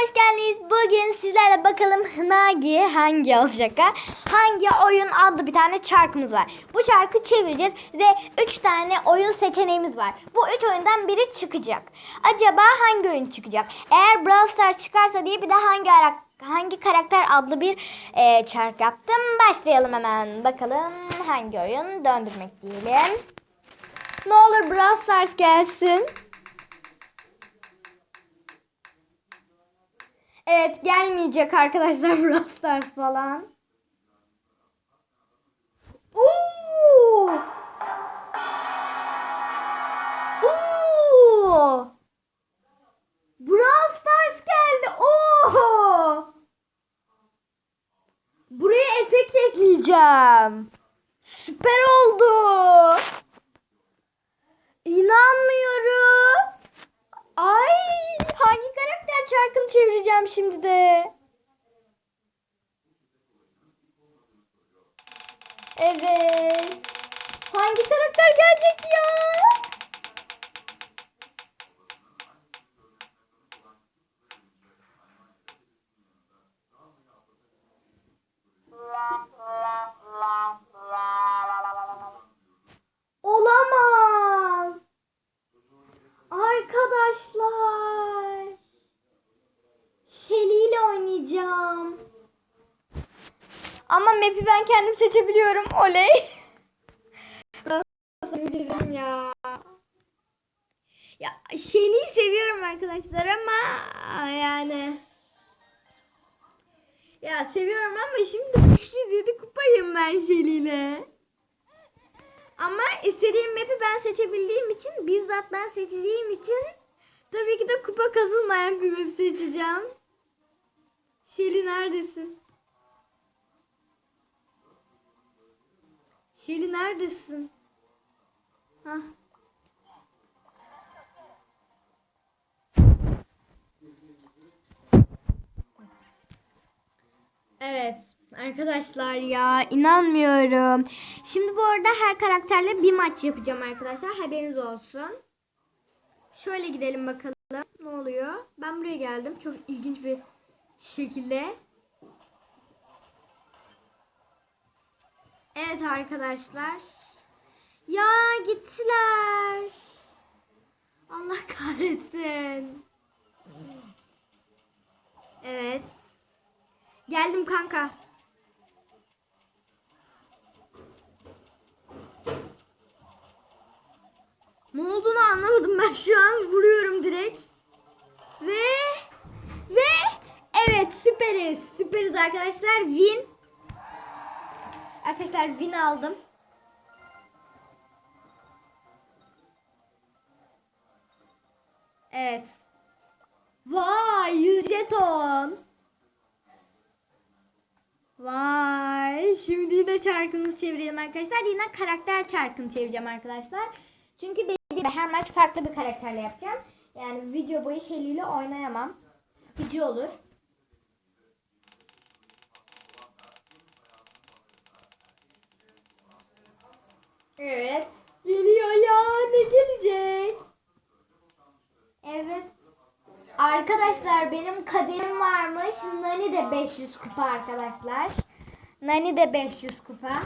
hoş geldiniz. Bugün sizlerle bakalım Nagi hangi olacak ha? Hangi oyun adlı bir tane çarkımız var. Bu çarkı çevireceğiz ve 3 tane oyun seçeneğimiz var. Bu 3 oyundan biri çıkacak. Acaba hangi oyun çıkacak? Eğer Brawl Stars çıkarsa diye bir de hangi hangi karakter adlı bir e, çark yaptım. Başlayalım hemen. Bakalım hangi oyun döndürmek diyelim. Ne olur Brawl Stars gelsin. Evet gelmeyecek arkadaşlar Brawl Stars falan. Oo! Oo! Brawl Stars geldi. Oo! Buraya efekt ekleyeceğim. Süper oldu. İnanmıyorum. Ay hangi karakter çarkını çevireceğim şimdi de. Evet. Hangi karakter gelecek ya? Seçebiliyorum. Oley. Bilirim ya. Ya Shelly'yi seviyorum arkadaşlar ama yani ya seviyorum ama şimdi 507 kupayım ben Shelly ile. Ama istediğim map'i ben seçebildiğim için bizzat ben seçeceğim için tabii ki de kupa kazılmayan bir map seçeceğim. Shelly neredesin? Shelly neredesin? Hah. Evet arkadaşlar ya inanmıyorum. Şimdi bu arada her karakterle bir maç yapacağım arkadaşlar. Haberiniz olsun. Şöyle gidelim bakalım ne oluyor. Ben buraya geldim. Çok ilginç bir şekilde. Evet arkadaşlar. Ya gittiler. Allah kahretsin. Evet. Geldim kanka. Ne olduğunu anlamadım ben şu an vuruyorum direkt. Ve ve evet süperiz. Süperiz arkadaşlar. Win. Arkadaşlar win aldım. Evet. Vay 100 jeton. Vay. Şimdi yine çarkımızı çevirelim arkadaşlar. Yine karakter çarkını çevireceğim arkadaşlar. Çünkü dediğim gibi her maç farklı bir karakterle yapacağım. Yani video boyu ile oynayamam. Sıkıcı olur. Evet. Geliyor ya. Ne gelecek? Evet. Arkadaşlar benim kaderim varmış. Nani de 500 kupa arkadaşlar. Nani de 500 kupa.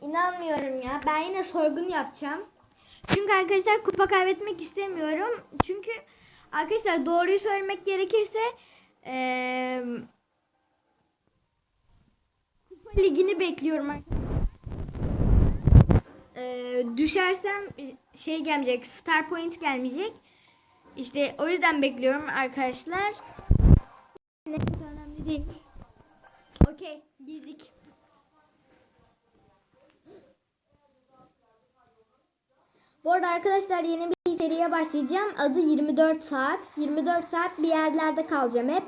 İnanmıyorum ya. Ben yine soygun yapacağım. Çünkü arkadaşlar kupa kaybetmek istemiyorum. Çünkü arkadaşlar doğruyu söylemek gerekirse eee kupa ligini bekliyorum arkadaşlar. Eee, düşersem şey gelmeyecek. Star point gelmeyecek. İşte o yüzden bekliyorum arkadaşlar. Neyse önemli değil. Okey girdik. Bu arada arkadaşlar yeni bir seriye başlayacağım. Adı 24 saat. 24 saat bir yerlerde kalacağım hep.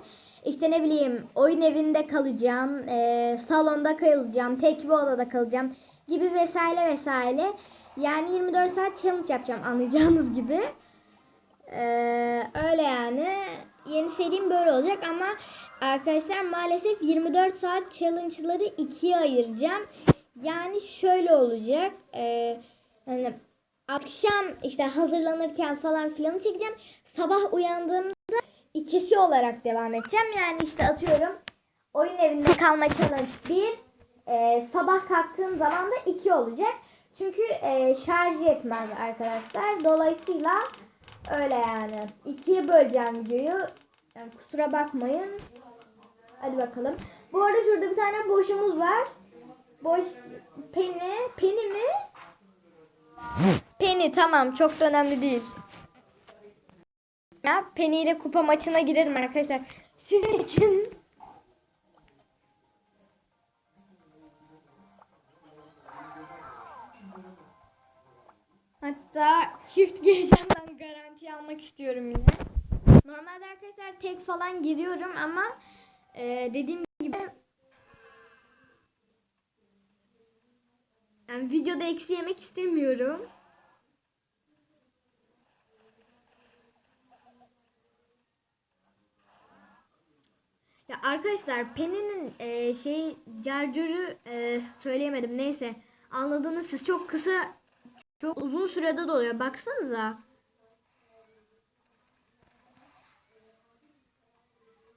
İşte ne bileyim oyun evinde kalacağım. eee, salonda kalacağım. Tek bir odada kalacağım. Gibi vesaire vesaire. Yani 24 saat challenge yapacağım anlayacağınız gibi. Ee, öyle yani. Yeni serim böyle olacak ama arkadaşlar maalesef 24 saat challenge'ları ikiye ayıracağım. Yani şöyle olacak. Ee, hani akşam işte hazırlanırken falan filan çekeceğim. Sabah uyandığımda ikisi olarak devam edeceğim. Yani işte atıyorum oyun evinde kalma challenge 1 e, sabah kalktığım zaman da 2 olacak. Çünkü e, şarj yetmez arkadaşlar. Dolayısıyla öyle yani. İkiye böleceğim videoyu. Yani kusura bakmayın. Hadi bakalım. Bu arada şurada bir tane boşumuz var. Boş peni, peni mi? Peni tamam çok da önemli değil. Ya Penny ile kupa maçına girerim arkadaşlar. Sizin için. Hatta çift gireceğim ben garanti almak istiyorum yine. Normalde arkadaşlar tek falan giriyorum ama e, dediğim gibi yani videoda eksi yemek istemiyorum. Ya arkadaşlar Penny'nin e, şey carcörü e, söyleyemedim neyse anladınız siz çok kısa çok uzun sürede doluyor baksanıza.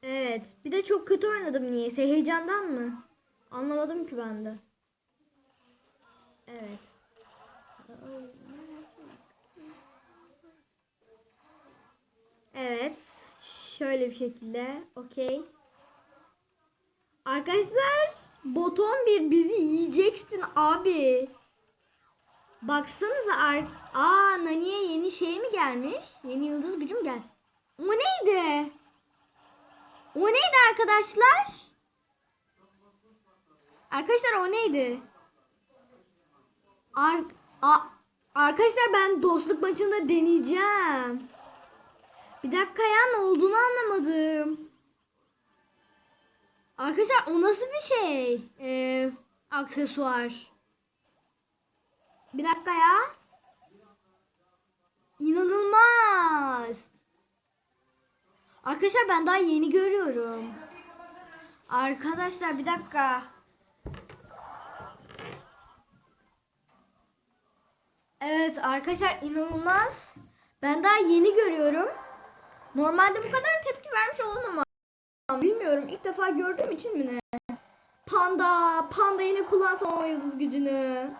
Evet bir de çok kötü oynadım niyeyse heyecandan mı? Anlamadım ki ben de. Evet. Evet. Şöyle bir şekilde. Okey. Arkadaşlar boton bir bizi yiyeceksin abi. Baksanıza ar Aa Nani'ye yeni şey mi gelmiş? Yeni yıldız gücüm gel. O neydi? O neydi arkadaşlar? Arkadaşlar o neydi? Ar A arkadaşlar ben dostluk maçında deneyeceğim. Bir dakika ya ne olduğunu anlamadım. Arkadaşlar o nasıl bir şey? Ee, aksesuar. Bir dakika ya. İnanılmaz. Arkadaşlar ben daha yeni görüyorum. Arkadaşlar bir dakika. Evet arkadaşlar inanılmaz. Ben daha yeni görüyorum. Normalde bu kadar tepki vermiş olamam. Bilmiyorum ilk defa gördüğüm için mi ne? Panda, panda yine kullansam o yıldız gücünü.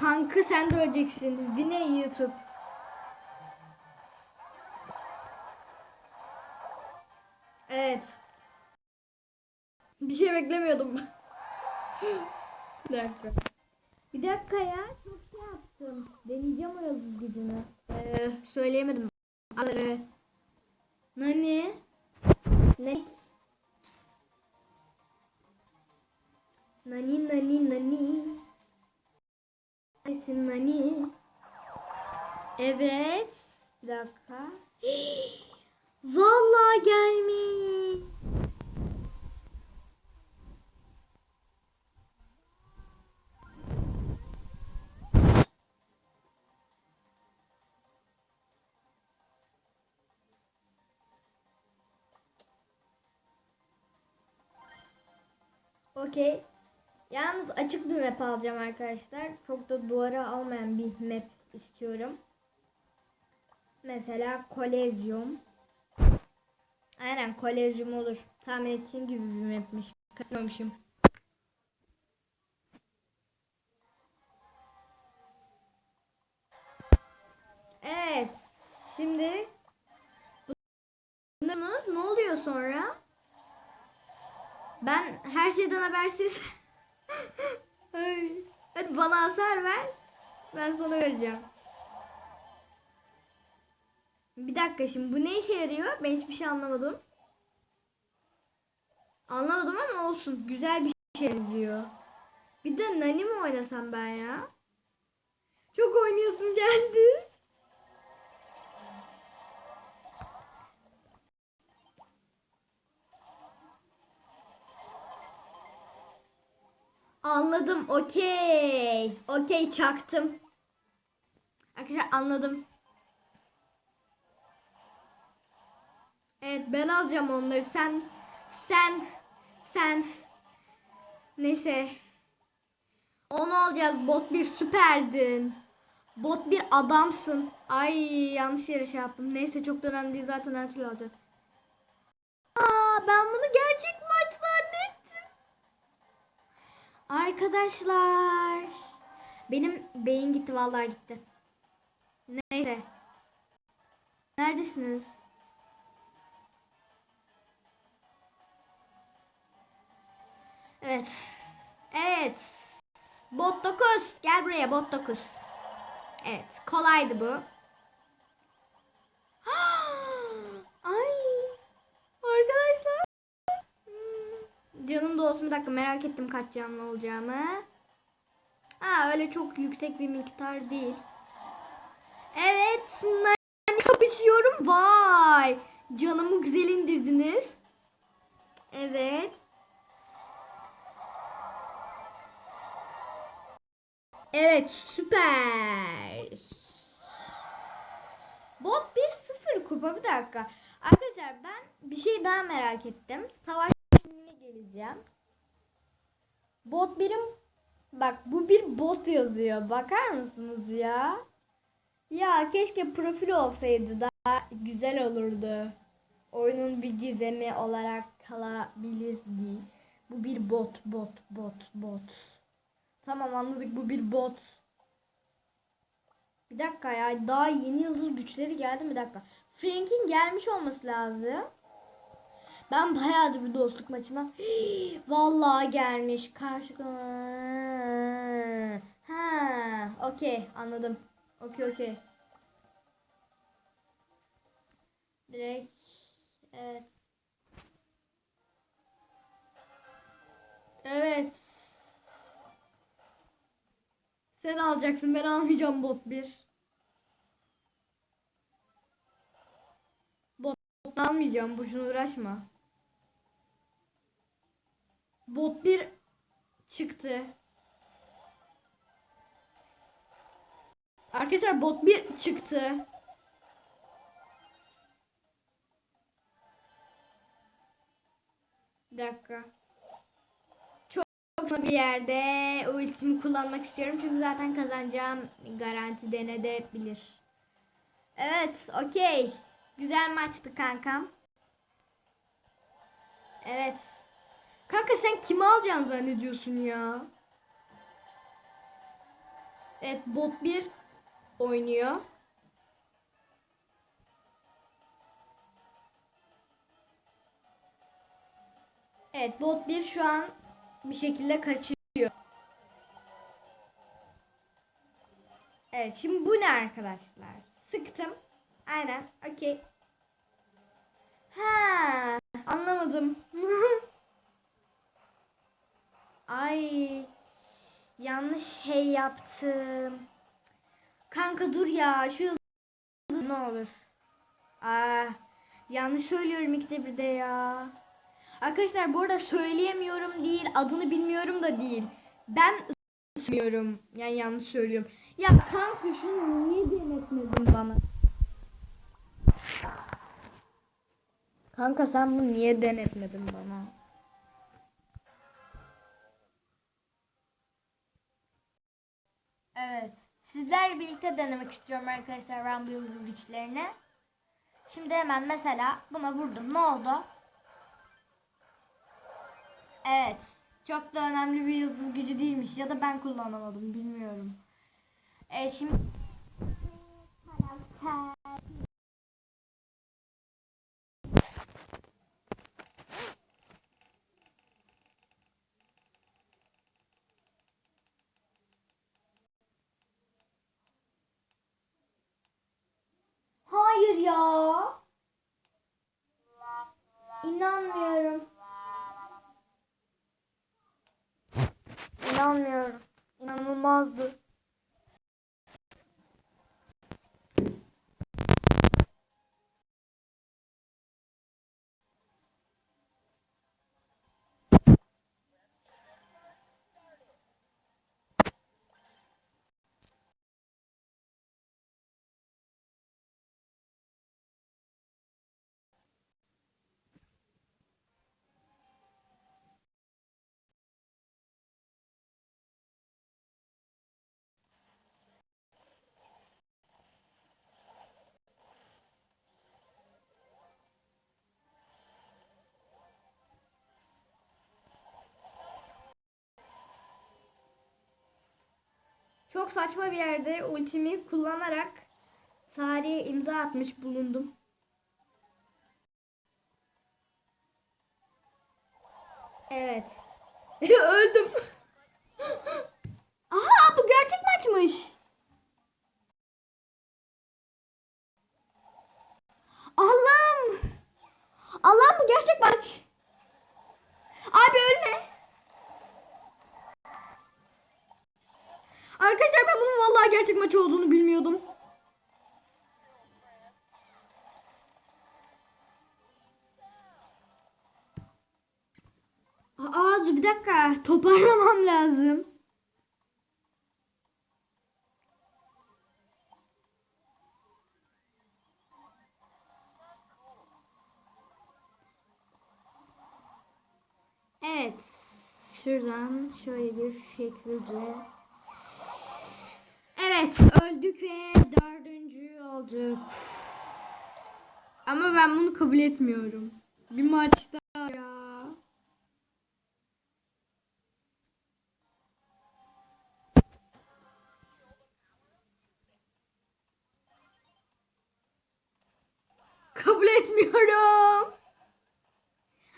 Kanka sen de öleceksin. Vine YouTube. Evet. Bir şey beklemiyordum. bir dakika. Bir dakika ya. Çok şey yaptım. Deneyeceğim o yıldız gücünü. Ee, söyleyemedim. Ee, nani? Ne? Nani nani nani. Nesin nani? Evet. Bir dakika. Vallahi gelmiş. Okey. Yalnız açık bir map alacağım arkadaşlar. Çok da duvara almayan bir map istiyorum. Mesela kolezyum. Aynen kolezyum olur. Tahmin ettiğim gibi bir mapmiş. Kaçmamışım. Evet. Şimdi bunlar ne oluyor sonra? Ben her şeyden habersiz. Ay. Hadi bana hasar ver. Ben sana vereceğim. Bir dakika şimdi bu ne işe yarıyor? Ben hiçbir şey anlamadım. Anlamadım ama olsun. Güzel bir şey yazıyor. Bir de Nani mi oynasam ben ya? Çok oynayasım geldi. Anladım. Okey. Okey çaktım. Arkadaşlar anladım. Evet ben alacağım onları. Sen sen sen neyse. Onu alacağız. Bot bir süperdin. Bot bir adamsın. Ay yanlış yere şey yaptım. Neyse çok önemli değil zaten her türlü alacağız. Aa ben bunu gerçek Arkadaşlar. Benim beyin gitti vallahi gitti. Neyse. Neredesiniz? Evet. Evet. Bot 9. Gel buraya bot 9. Evet. Kolaydı bu. Ay. Arkadaşlar. Hmm. Canım da olsun bir dakika merak ettim kaç canlı olacağımı. Aa öyle çok yüksek bir miktar değil. Evet. Kapışıyorum. Vay. Canımı güzel indirdiniz. Evet. Evet süper. Bot 1-0 kupa bir dakika. Arkadaşlar ben bir şey daha merak ettim. Savaş filmine geleceğim. Bot birim bak bu bir bot yazıyor. Bakar mısınız ya? Ya keşke profil olsaydı daha güzel olurdu. Oyunun bir gizemi olarak kalabilirdi. Bu bir bot, bot, bot, bot. Tamam anladık bu bir bot. Bir dakika ya daha yeni yıldız güçleri geldi bir dakika. Frank'in gelmiş olması lazım. Ben bayağıdır bir dostluk maçına. Vallahi gelmiş. Karşı Ha, okey anladım. Okey okey. Direkt evet. Evet. Sen alacaksın ben almayacağım bot 1. Bot almayacağım boşuna uğraşma. Bot 1 çıktı. Arkadaşlar bot 1 çıktı. Bir dakika bir yerde ultimi kullanmak istiyorum. Çünkü zaten kazanacağım garanti denedebilir. Evet, okey. Güzel maçtı kankam. Evet. Kanka sen kimi alacaksın zannediyorsun ya? Evet, bot 1 oynuyor. Evet, bot 1 şu an bir şekilde kaçıyor. Evet şimdi bu ne arkadaşlar? Sıktım. Aynen. Okey. Ha, anlamadım. Ay. Yanlış şey yaptım. Kanka dur ya. Şu ne olur. Aa, yanlış söylüyorum ikide bir de ya. Arkadaşlar bu arada söyleyemiyorum değil, adını bilmiyorum da değil. Ben söylüyorum. Yani yanlış söylüyorum. Ya kanka şunu niye denetmedin bana? Kanka sen bunu niye denetmedin bana? Evet. Sizler birlikte denemek istiyorum arkadaşlar Rumble yıldız güçlerini. Şimdi hemen mesela buna vurdum. Ne oldu? Evet. Çok da önemli bir yıldız gücü değilmiş. Ya da ben kullanamadım. Bilmiyorum. Evet şimdi... Hayır ya. Çok saçma bir yerde ultimi kullanarak tarihe imza atmış bulundum. Evet. Öldüm. Dakika toparlamam lazım. Evet. Şuradan şöyle bir şekilde. Evet öldük ve dördüncü olduk. Ama ben bunu kabul etmiyorum. Bir maçta etmiyorum.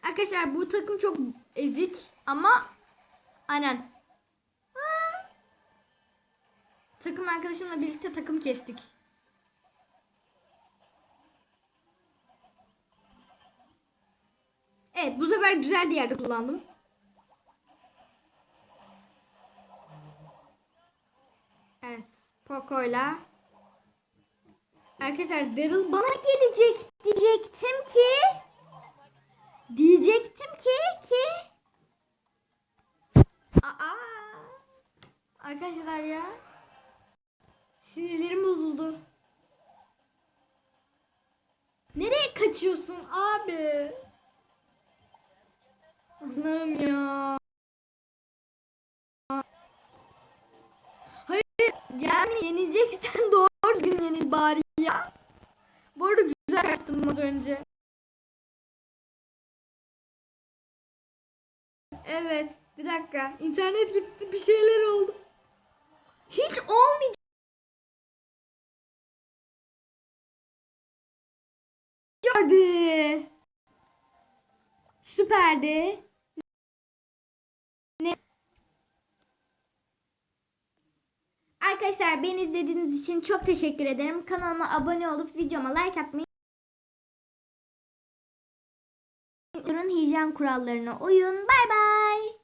Arkadaşlar bu takım çok ezik ama aynen. Takım arkadaşımla birlikte takım kestik. Evet bu sefer güzel bir yerde kullandım. Evet Poco'yla. Arkadaşlar Daryl bana gelecek diyecektim ki diyecektim ki ki Aa Arkadaşlar ya Sinirlerim bozuldu. Nereye kaçıyorsun abi? Allah'ım ya. Hayır yani yenileceksen doğru düzgün yenil bari ya. Bu arada güzel kaçtım az önce. Evet bir dakika internet gitti bir şeyler oldu. Hiç olmayacak. Gördü. Süperdi. Arkadaşlar beni izlediğiniz için çok teşekkür ederim. Kanalıma abone olup videoma like atmayı. Hijyen kurallarına uyun. Bay bay.